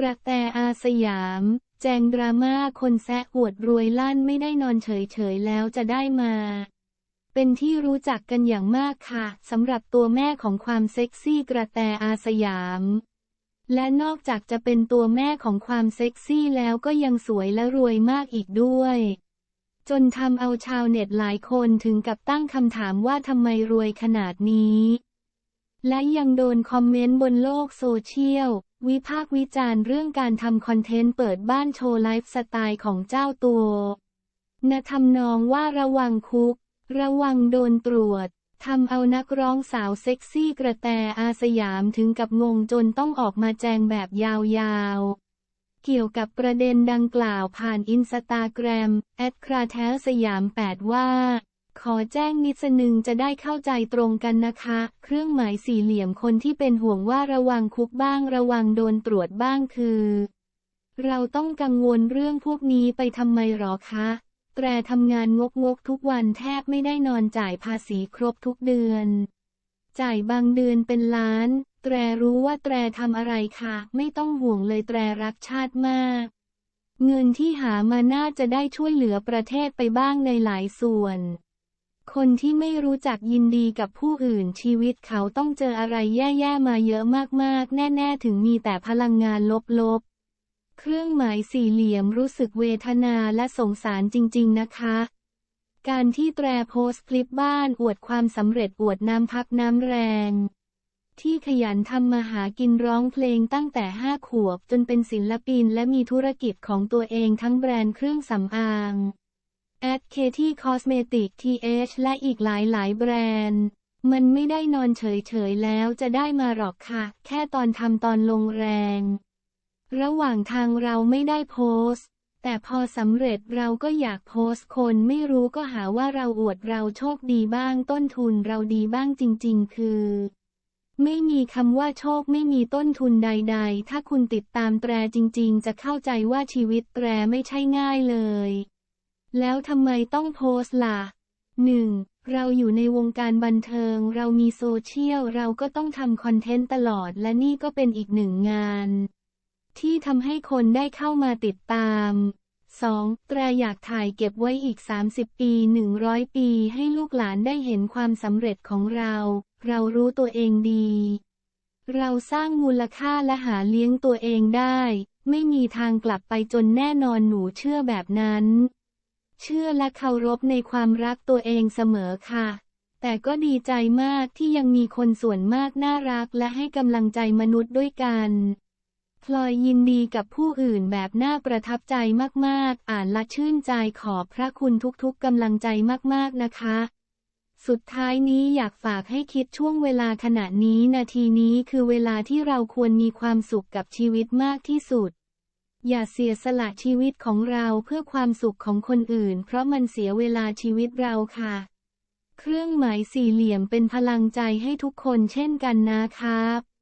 กระแตอาสยาม แจงดราม่าคนแซะอวดรวยลั่นไม่ได้นอนเฉยๆแล้วจะได้มา เป็นที่รู้จักกันอย่างมากค่ะสำหรับตัวแม่ของความเซ็กซี่กระแตอาสยาม และนอกจากจะเป็นตัวแม่ของความเซ็กซี่แล้วก็ยังสวยและรวยมากอีกด้วย จนทำเอาชาวเน็ตหลายคนถึงกับตั้งคำถามว่าทำไมรวยขนาดนี้ และยังโดนคอมเมนต์บนโลกโซเชียล วิพากษ์วิจารณ์เรื่องการทำคอนเทนต์เปิดบ้านโชว์ไลฟ์สไตล์ของเจ้าตัว ณทำนองว่าระวังคุก ระวังโดนตรวจทำเอานักร้องสาวเซ็กซี่กระแตอาสยามถึงกับงงจนต้องออกมาแจงแบบยาวๆ เกี่ยวกับประเด็นดังกล่าวผ่านอินสตาแกรมแอดคราแทสยาม 8 ว่า ขอแจ้งนิดนึงจะได้เข้าใจตรงกันนะคะ เครื่องหมายสี่เหลี่ยมคนที่เป็นห่วงว่าระวังคุกบ้าง ระวังโดนตรวจบ้างคือ เราต้องกังวลเรื่องพวกนี้ไปทำไมหรอคะ แตรทำงานงกงกทุกวันแทบไม่ได้นอนจ่ายภาษีครบทุกเดือน จ่ายบางเดือนเป็นล้าน แตรรู้ว่าแตรทำอะไรค่ะไม่ต้องห่วงเลยแตรรักชาติมาก เงินที่หามาน่าจะได้ช่วยเหลือประเทศไปบ้างในหลายส่วน คนที่ไม่รู้จักยินดีกับผู้อื่นชีวิตเขาต้องเจออะไรแย่ๆมาเยอะมากๆ แน่ๆ ถึงมีแต่พลังงานลบๆ เครื่องหมายสี่เหลี่ยมรู้สึกเวทนาและสงสารจริงๆนะคะ การที่แตรโพสต์คลิปบ้านอวดความสำเร็จอวดน้ำพักน้ำแรง ที่ขยันทำมาหากินร้องเพลงตั้งแต่ห้าขวบจนเป็นศิลปินและมีธุรกิจของตัวเองทั้งแบรนด์เครื่องสำอาง แอดเคที่คอสเมติกทีเอชและอีกหลายหลายแบรนด์ มันไม่ได้นอนเฉยๆแล้วจะได้มาหรอกค่ะ แค่ตอนทำตอนลงแรง ระหว่างทางเราไม่ได้โพสต์แต่พอสำเร็จเราก็อยากโพสต์คนไม่รู้ก็หาว่าเราอวดเราโชคดีบ้างต้นทุนเราดีบ้างจริง ๆ คือ ไม่มีคำว่าโชคไม่มีต้นทุนใด ๆ ถ้าคุณติดตามแตรจริง ๆ จะเข้าใจว่าชีวิตแตรไม่ใช่ง่ายเลย แล้วทำไมต้องโพสต์ล่ะ 1. เราอยู่ในวงการบันเทิง เรามีโซเชียล เราก็ต้องทำคอนเทนต์ตลอด และนี่ก็เป็นอีกหนึ่งงาน ที่ทำให้คนได้เข้ามาติดตาม 2. แตรอยากถ่ายเก็บไว้อีก 30 ปี 100 ปี ให้ลูกหลานได้เห็นความสำเร็จของเรา เรารู้ตัวเองดี เราสร้างมูลค่าและหาเลี้ยงตัวเองได้ ไม่มีทางกลับไปจนแน่นอนหนูเชื่อแบบนั้น เชื่อและเคารพในความรักตัวเองเสมอค่ะ แต่ก็ดีใจมากที่ยังมีคนส่วนมากน่ารักและให้กำลังใจมนุษย์ด้วยกันพลอยยินดีกับผู้อื่นแบบน่าประทับใจมากๆ อ่านและชื่นใจขอบพระคุณทุกๆกำลังใจมากๆนะคะ สุดท้ายนี้อยากฝากให้คิดช่วงเวลาขณะนี้นาทีนี้คือเวลาที่เราควรมีความสุขกับชีวิตมากที่สุด อย่าเสียสละชีวิตของเราเพื่อความสุขของคนอื่น เพราะมันเสียเวลาชีวิตเราค่ะ เครื่องหมายสี่เหลี่ยมเป็นพลังใจให้ทุกคนเช่นกันนะครับ